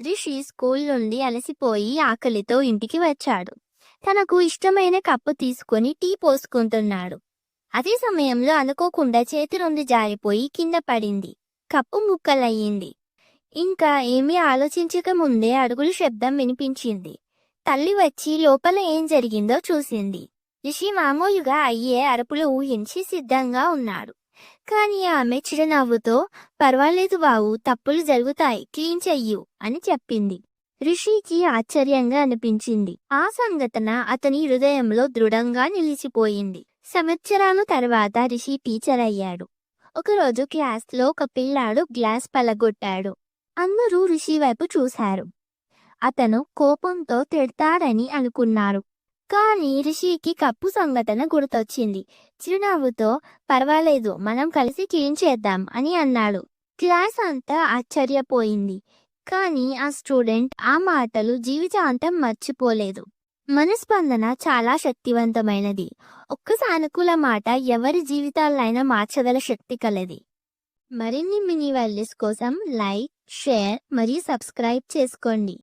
Rishi school నుండి అలసిపోయి ఆకలితో ఇంటికి వచ్చాడు. తనకు ఇష్టమైన కప్పు తీసుకొని టీ పోసుకుంటున్నాడు. అదే సమయంలో అనుకోకుండా చేతి నుండి జారిపోయి కింద పడింది. కప్పు ముక్కలయ్యింది. ఇంకా ఏమీ ఆలోచించక ముందే అడుగుల శబ్దం వినిపించింది. తల్లి వచ్చి లోపల ఏం జరిగిందో చూసింది. రిషి మామూలుగా అయ్యే అరుపులు ఊహించి సిద్ధంగా ఉన్నాడు. కానీ ఆమె చిరునవ్వుతో పర్వాలేదు బావు తప్పులు జరుగుతాయి క్లీన్ చెయ్యు అని చెప్పింది. రిషికి ఆశ్చర్యంగా అనిపించింది. ఆ సంఘటన అతని హృదయంలో దృఢంగా నిలిచిపోయింది. సంవత్సరాల తర్వాత రిషి టీచర్ అయ్యాడు. ఒకరోజు క్లాస్లో ఒక పిల్లాడు గ్లాస్ పలగొట్టాడు. అందరూ రిషి వైపు చూశారు. అతను కోపంతో తిడతాడని అనుకున్నారు. కానీ రిషికి కప్పు సంఘటన గుర్తొచ్చింది. చిరునవ్వుతో పర్వాలేదు మనం కలిసి క్లీన్ చేద్దాం అని అన్నాడు. క్లాస్ అంతా ఆశ్చర్యపోయింది. కానీ ఆ స్టూడెంట్ ఆ మాటలు జీవితాంతం మర్చిపోలేదు. మనస్పందన చాలా శక్తివంతమైనది. ఒక్క సానుకూల మాట ఎవరి జీవితాలైనా మార్చగల శక్తి కలది. మరిన్ని మినీ వాల్యూస్ కోసం లైక్ షేర్ మరియు సబ్స్క్రైబ్ చేసుకోండి.